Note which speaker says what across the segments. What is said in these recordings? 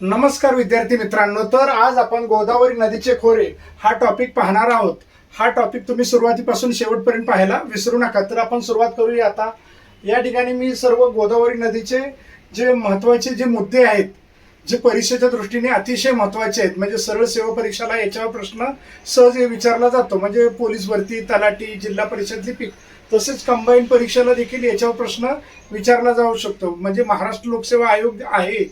Speaker 1: नमस्कार विद्यार्थी मित्रांनो तर आज आपण गोदावरी नदीचे खोरे हा टॉपिक पाहणार आहोत. हा टॉपिक तुम्ही सुरुवातीपासून शेवटपर्यंत पाहायला विसरू नका. तर आपण सुरुवात करूया आता. या ठिकाणी मी सर्व गोदावरी नदीचे जे महत्त्वाचे जे मुद्दे आहेत जे परीक्षेच्या दृष्टीने अतिशय महत्त्वाचे आहेत म्हणजे सरळ सेवा परीक्षाला याच्यावर प्रश्न सहज विचारला जातो. म्हणजे पोलीस भरती तलाठी जिल्हा परिषदली पीक तसेच कंबाईन परीक्षेला देखील याच्यावर प्रश्न विचारला जाऊ शकतो. म्हणजे महाराष्ट्र लोकसेवा आयोग आहे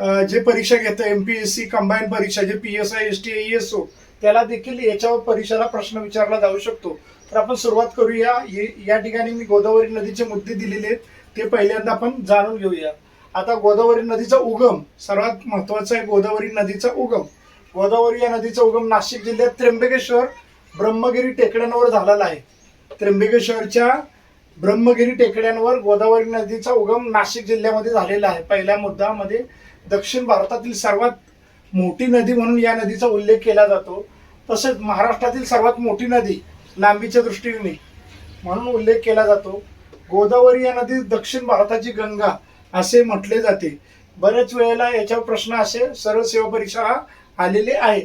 Speaker 1: जे परीक्षा घेतं M P S C combine परीक्षा जे P S I S T S O त्याला देखील याच्यावर परीक्षेला प्रश्न विचारला जाऊ शकतो. तर आपण सुरुवात करूया. ये- या ठिकाणी मी गोदावरी नदीचे मुद्दे दिलेले आहेत. ते पहिल्यांदा आपण जाणून घेऊया. आता गोदावरी नदीचा उगम सर्वात महत्त्वाचा आहे गोदावरी नदीचा उगम. गोदावरी या नदीचा उगम नाशिक जिल्ह्यात त्र्यंबकेश्वर ब्रह्मगिरी टेकड्यांवर झालेला आहे. त्र्यंबकेश्वरच्या ब्रह्मगिरी टेकड्यांवर गोदावरी नदीचा उगम नाशिक जिल्ह्यामध्ये झालेला आहे. पहिल्या मुद्द्यामध्ये दक्षिण भारतातील सर्वात मोठी नदी म्हणून या नदीचा उल्लेख केला जातो. तसेच महाराष्ट्रातील सर्वात मोठी नदी लांबीच्या दृष्टीने म्हणून उल्लेख केला जातो. गोदावरी या नदी दक्षिण भारताची गंगा असे म्हटले जाते. बऱ्याच वेळेला याच्यावर प्रश्न असे सरळ सेवा परीक्षा आलेले आहे.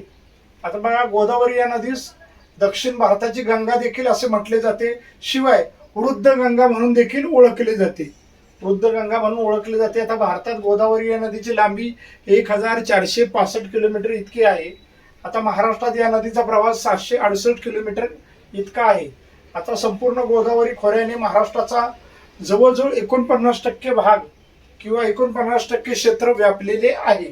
Speaker 1: आता बघा गोदावरी या नदीस दक्षिण भारताची गंगा देखील असे म्हटले जाते. शिवाय वृद्ध गंगा म्हणून देखील ओळखले जाते. रुद्रगंगा गंगा म्हणून ओळखले जाते. आता भारतात गोदावरी या नदीची लांबी एक हजार चारशे पासष्ट किलोमीटर इतकी आहे. आता महाराष्ट्रात या नदीचा प्रवास सातशे अडुसष्ट किलोमीटर इतका आहे. आता संपूर्ण गोदावरी खोऱ्याने महाराष्ट्राचा जवळजवळ एकोणपन्नास टक्के भाग किंवा एकोणपन्नास टक्के क्षेत्र व्यापलेले आहे.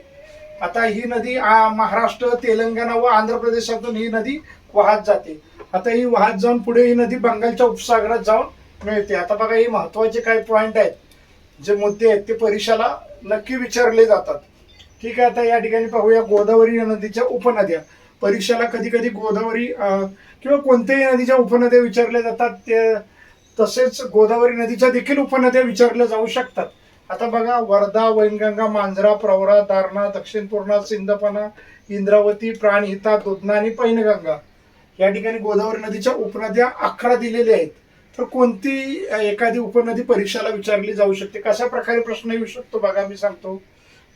Speaker 1: आता ही नदी आ, महाराष्ट्र तेलंगणा व आंध्र प्रदेशातून ही नदी वाहत जाते. आता ही वाहत जाऊन पुढे ही नदी बंगालच्या उपसागरात जाऊन मिळते. आता बघा ही महत्त्वाचे काही पॉईंट आहेत. जे मुद्दे आहेत ते परीक्षाला नक्की विचारले जातात. ठीक आहे आता या ठिकाणी पाहूया गोदावरी नदीच्या उपनद्या. परीक्षेला कधी कधी गोदावरी किंवा कोणत्याही नदीच्या उपनद्या विचारल्या जातात. ते तसेच गोदावरी नदीच्या देखील उपनद्या विचारल्या जाऊ शकतात. आता बघा वर्धा वैनगंगा मांजरा प्रवरा दारणा दक्षिण पूर्णा सिंदपना इंद्रावती प्राणहिता दुधना आणि पैनगंगा या ठिकाणी गोदावरी नदीच्या उपनद्या अकरा दिलेल्या आहेत. तर कोणती एखादी उपनदी परीक्षेला विचारली जाऊ शकते? कशा प्रकारे प्रश्न येऊ शकतो? बघा मी सांगतो.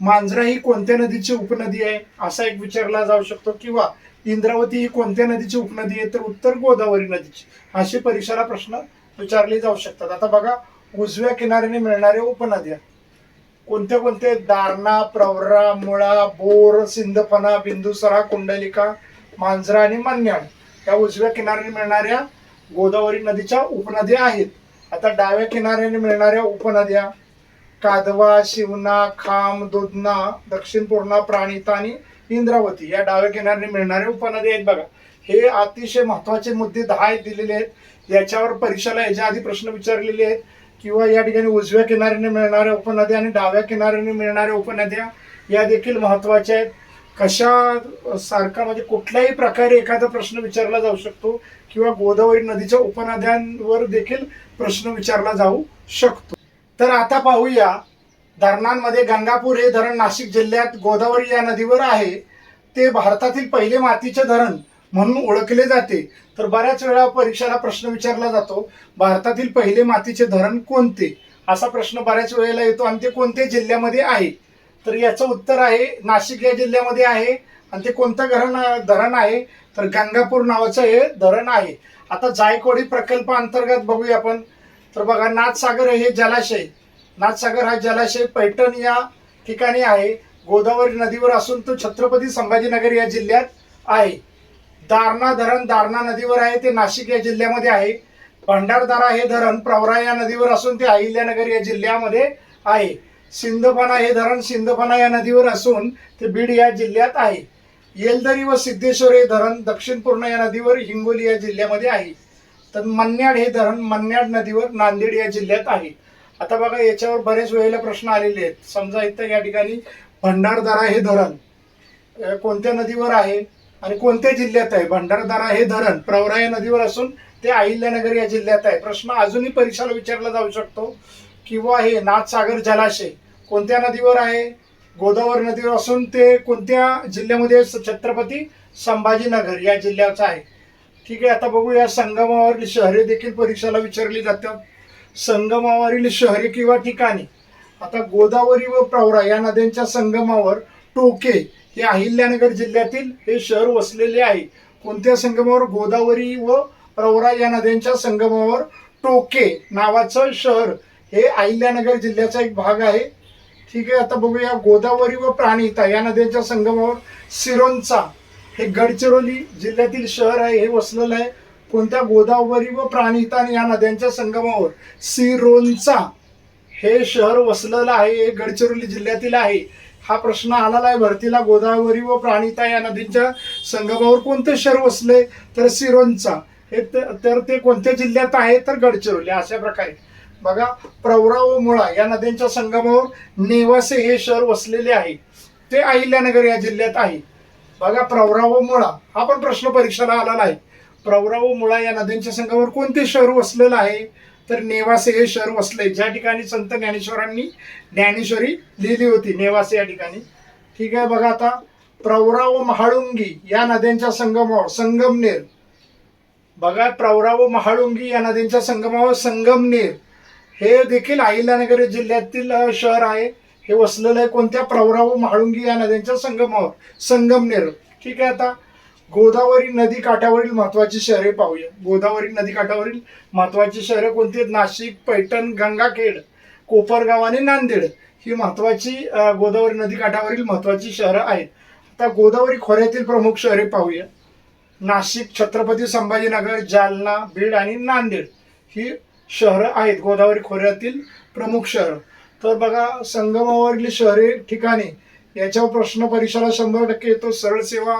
Speaker 1: मांजरा ही कोणत्या नदीची उपनदी आहे? असा एक विचारला जाऊ शकतो. किंवा इंद्रावती ही कोणत्या नदीची उपनदी आहे? तर उत्तर गोदावरी नदीची. अशी परीक्षेला प्रश्न विचारले जाऊ शकतात. आता बघा उजव्या किनाऱ्याने मिळणाऱ्या उपनद्या. कोणत्या कोणत्या? दारणा प्रवरा मुळा बोर सिंधफना बिंदुसरा कुंडलिका मांजरा आणि मन्याळ. या उजव्या किनाऱ्याने मिळणाऱ्या गोदावरी नदीच्या उपनद्या आहेत. आता डाव्या किनाऱ्याने मिळणाऱ्या उपनद्या कादवा शिवना खाम दुधना दक्षिण पूर्णा प्राणिता आणि इंद्रावती या डाव्या किनाऱ्याने मिळणाऱ्या उपनद्या आहेत बघा. हे अतिशय महत्त्वाचे मुद्दे दहा आहेत दिलेले आहेत. याच्यावर परीक्षेला याच्या आधी प्रश्न विचारलेले आहेत. किंवा या ठिकाणी उजव्या किनाऱ्याने मिळणाऱ्या उपनद्या आणि डाव्या किनाऱ्याने मिळणाऱ्या उपनद्या या देखील महत्त्वाच्या आहेत. कशा सारखा म्हणजे कुठल्याही प्रकारे एखादा प्रश्न विचारला जाऊ शकतो किंवा गोदावरी नदीच्या उपनद्यांवर देखील प्रश्न विचारला जाऊ शकतो. तर आता पाहूया धरणांमध्ये गंगापूर हे धरण नाशिक जिल्ह्यात गोदावरी या नदीवर आहे. ते भारतातील पहिले मातीचे धरण म्हणून ओळखले जाते. तर बऱ्याच वेळा परीक्षेला प्रश्न विचारला जातो भारतातील पहिले मातीचे धरण कोणते? असा प्रश्न बऱ्याच वेळेला येतो आणि ते कोणत्या जिल्ह्यामध्ये आहे? तर याचं उत्तर आहे नाशिक या जिल्ह्यामध्ये आहे आणि ते कोणतं धरण धरण आहे? तर गंगापूर नावाचं हे धरण आहे. आता जायकवाडी प्रकल्प अंतर्गत बघूया आपण. तर बघा नाथसागर हे जलाशय. नाथसागर हा जलाशय पैठण या ठिकाणी आहे. गोदावरी नदीवर असून तो छत्रपती संभाजीनगर या जिल्ह्यात आहे. दारणा धरण दारणा नदीवर आहे ते नाशिक या जिल्ह्यामध्ये आहे. भंडारदारा हे धरण प्रवरा या नदीवर असून ते अहिल्यानगर या जिल्ह्यामध्ये आहे. सिंधफणा हे धरण सिंधफणा या नदीवर असून ते बीड या जिल्ह्यात आहे. येलदरी व सिद्धेश्वर हे धरण दक्षिण पूर्ण या नदीवर हिंगोली या जिल्ह्यामध्ये आहे. तर मन्याड हे धरण मन्याड नदीवर नांदेड या जिल्ह्यात आहे. आता बघा याच्यावर बरेच वेळेला प्रश्न आलेले आहेत. समजा इथं या ठिकाणी भंडारदारा हे धरण कोणत्या नदीवर आहे आणि कोणत्या जिल्ह्यात आहे? भंडारदारा हे धरण प्रवरा या नदीवर असून ते अहिल्यानगर या जिल्ह्यात आहे. प्रश्न अजूनही परीक्षेला विचारला जाऊ शकतो. किंवा हे नाथसागर जलाशय कोणत्या नदीवर आहे? गोदावरी नदीवर असून ते कोणत्या जिल्ह्यामध्ये छत्रपती संभाजीनगर या जिल्ह्याचं आहे. ठीक आहे आता बघू या संगमावरील शहरे देखील परीक्षेला विचारली जातात. संगमावरील शहरे किंवा ठिकाणी. आता गोदावरी व प्रवरा या नद्यांच्या संगमावर टोके हे अहिल्यानगर जिल्ह्यातील हे शहर वसलेले आहे. कोणत्या संगमावर? गोदावरी व प्रवरा या नद्यांच्या संगमावर टोके नावाचं शहर हे अहिल्यानगर जिल्ह्याचा एक भाग आहे. ठीक आहे आता बघूया. गोदावरी व प्राणिता या नद्यांच्या संगमावर सिरोंचा हे गडचिरोली जिल्ह्यातील शहर आहे हे वसलेलं आहे. कोणत्या गोदावरी व प्राणिता या नद्यांच्या संगमावर सिरोंचा हे शहर वसलेलं आहे हे गडचिरोली जिल्ह्यातील आहे? हा प्रश्न आलेला आहे भरतीला. गोदावरी व प्राणिता या नदींच्या संगमावर कोणते शहर वसले? तर सिरोंचा. हे तर ते कोणत्या जिल्ह्यात आहे? तर गडचिरोली. अशा प्रकारे. बघा प्रवरा व मुळा या नद्यांच्या संगमावर नेवासे हे शहर वसलेले आहे. ते अहिल्यानगर या जिल्ह्यात आहे. बघा प्रवरा व मुळा हा पण प्रश्न परीक्षेला आलेला आहे. प्रवरा व मुळा या नद्यांच्या संगमावर कोणते शहर वसलेलं आहे? तर नेवासे हे शहर वसले ज्या ठिकाणी संत ज्ञानेश्वरांनी ज्ञानेश्वरी लिहिली होती नेवासे या ठिकाणी. ठीक आहे बघा आता. प्रवरा व महाळुंगी या नद्यांच्या संगमावर संगमनेर. बघा प्रवरा व महाळुंगी या नद्यांच्या संगमावर संगमनेर. हे देखील अहिल्यानगर जिल्ह्यातील शहर आहे. हे वसलेलं आहे कोणत्या प्रवरा व महाळुंगी या नद्यांच्या संगमावर संगमनेर. ठीक आहे आता. गोदावरी नदी काठावरील महत्वाची शहरे पाहूया. गोदावरी नदी काठावरील महत्वाची शहरे कोणती आहेत? नाशिक पैठण गंगाखेड कोपरगाव आणि नांदेड. ही महत्वाची गोदावरी नदी काठावरील महत्वाची शहरं आहेत. आता गोदावरी खोऱ्यातील प्रमुख शहरे पाहूया. नाशिक छत्रपती संभाजीनगर जालना बीड आणि नांदेड. ही शहरं आहेत. गोदावरी खोऱ्यातील प्रमुख शहरं. तर बघा संगमावरील शहरे ठिकाणे याच्यावर प्रश्न परीक्षेला शंभर टक्के येतो. सरळ सेवा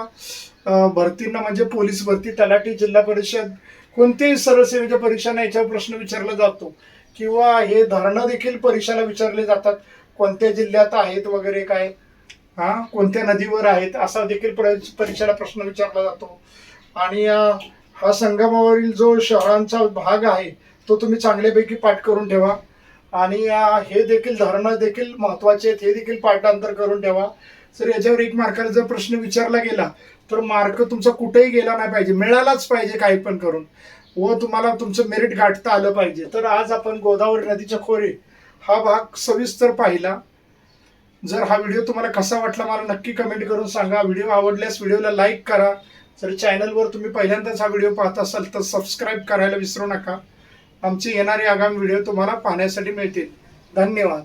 Speaker 1: भरतींना म्हणजे पोलीस भरती तलाठी जिल्हा परिषद कोणत्याही सरळ सेवेच्या परीक्षांना याच्यावर प्रश्न विचारला जातो. किंवा हे धरणं देखील परीक्षेला विचारले जातात. कोणत्या जिल्ह्यात आहेत वगैरे काय? हा? कोणत्या नदीवर आहेत? असा देखील परीक्षेला प्रश्न विचारला जातो. आणि हा संगमावरील जो शहरांचा भाग आहे तो तुम्ही चांगल्यापैकी पाठ करून ठेवा. आणि हे देखील धरणं देखील महत्त्वाचे आहेत. हे देखील पाठांतर करून ठेवा. जर याच्यावर एक मार्काला जर प्रश्न विचारला गेला तर मार्क तुमचा कुठेही गेला नाही पाहिजे. मिळालाच पाहिजे काही पण करून. व तुम्हाला तुमचं मेरिट गाठता आलं पाहिजे. तर आज आपण गोदावरी नदीच्या खोरे हा भाग सविस्तर पाहिला. जर हा व्हिडिओ तुम्हाला कसा वाटला मला नक्की कमेंट करून सांगा. व्हिडिओ आवडल्यास व्हिडिओला लाईक करा. जर चॅनलवर तुम्ही पहिल्यांदाच हा व्हिडिओ पाहत असाल तर सबस्क्राईब करायला विसरू नका. आमचे येणारे आगामी व्हिडिओ तुम्हाला पाहण्यासाठी मिळतील. धन्यवाद.